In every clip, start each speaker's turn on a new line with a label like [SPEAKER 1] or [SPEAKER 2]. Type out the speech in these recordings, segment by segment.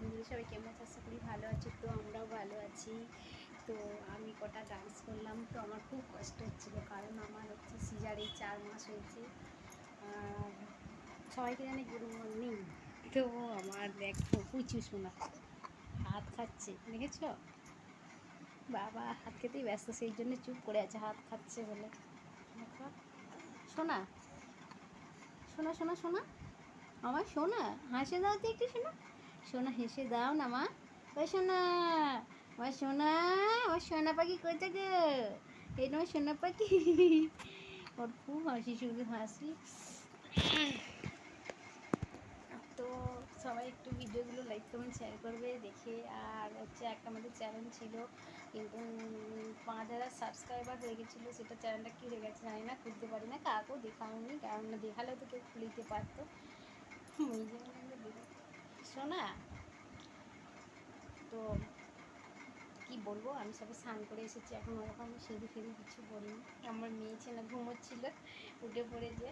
[SPEAKER 1] বন্ধুরা সবাই কেমন আছে? আশা করি ভালো আছে, তো আমরাও ভালো আছি। তো আমি কটা ডান্স করলাম, তো আমার খুব কষ্ট হচ্ছিল, কারণ আমার হচ্ছে সিজারে চার মাস হয়েছে। আর সবাইকে জানি গুরু মর্নিং তো আমার দেখো পুচু শোনা হাত খাচ্ছে, দেখেছ? বাবা, হাত খেতেই ব্যস্ত, সেই জন্য চুপ করে আছে, হাত খাচ্ছে বলে। শোনা শোনা শোনা শোনা আমার শোনা হাসে দাও তো একটু শোনা সোনা, হেসে দাও না, মা। ওই সোনা আমার সোনা আমার সোনা পাখি কোথায় গো? এই তোমার সোনা পাখি। ওর খুব হাসি, শুধু হাসি। তো সবাই একটু ভিডিওগুলো লাইক কমেন্ট শেয়ার করবে, দেখে। আর হচ্ছে একটা আমাদের চ্যানেল ছিল, কিন্তু পাঁচ হাজার সাবস্ক্রাইবার হয়ে গেছিল, সেটা চ্যানেলটা কী হয়ে গেছে জানি না, খুলতে পারি না কাকেও দেখাওনি, কারণ দেখালেও তো কেউ খুলিতে পারতো। নিজে মনে শোনা তো কি বলব, আমি সবে স্নান করে এসেছি, এখন ওরকম সিঁড়ি ফিরি কিছু বলিনি। আমার মেয়ে ছেলে ঘুমোচ্ছিল, উঠে পড়ে যে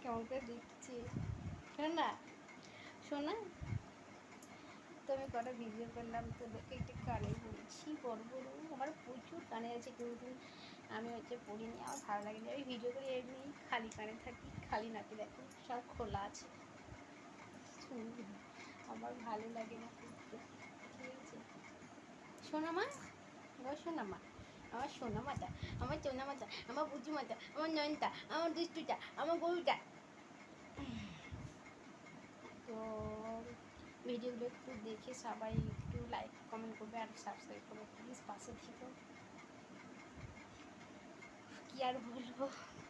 [SPEAKER 1] কেমন করে দেখছি। শোনা শোনা তো আমি কটা ভিডিও করলাম তো দেখে একটু কানে বলছি, বড় বড়। আমার প্রচুর কানে আছে কিন্তু আমি হচ্ছে পড়িনি। আমার ভালো লাগে না, আমি ভিডিও করি এমনি খালি কানে থাকি, খালি নাকি দেখি, সব খোলা আছে। শুনবি না। আমার ভালো লাগে না করতে ঠিক আছে সোনা মা ও সোনা মা আমার সোনা মাতা আমার সোনা মাতা আমার বুঝু মাতা আমার নয়নটা আমার দুষ্টুটা, আমার গরুটা। তো ভিডিওগুলো একটু দেখে সবাই একটু লাইক কমেন্ট করবে আর সাবস্ক্রাইব করবে প্লিজ পাশে থেকো। কি আর বলব?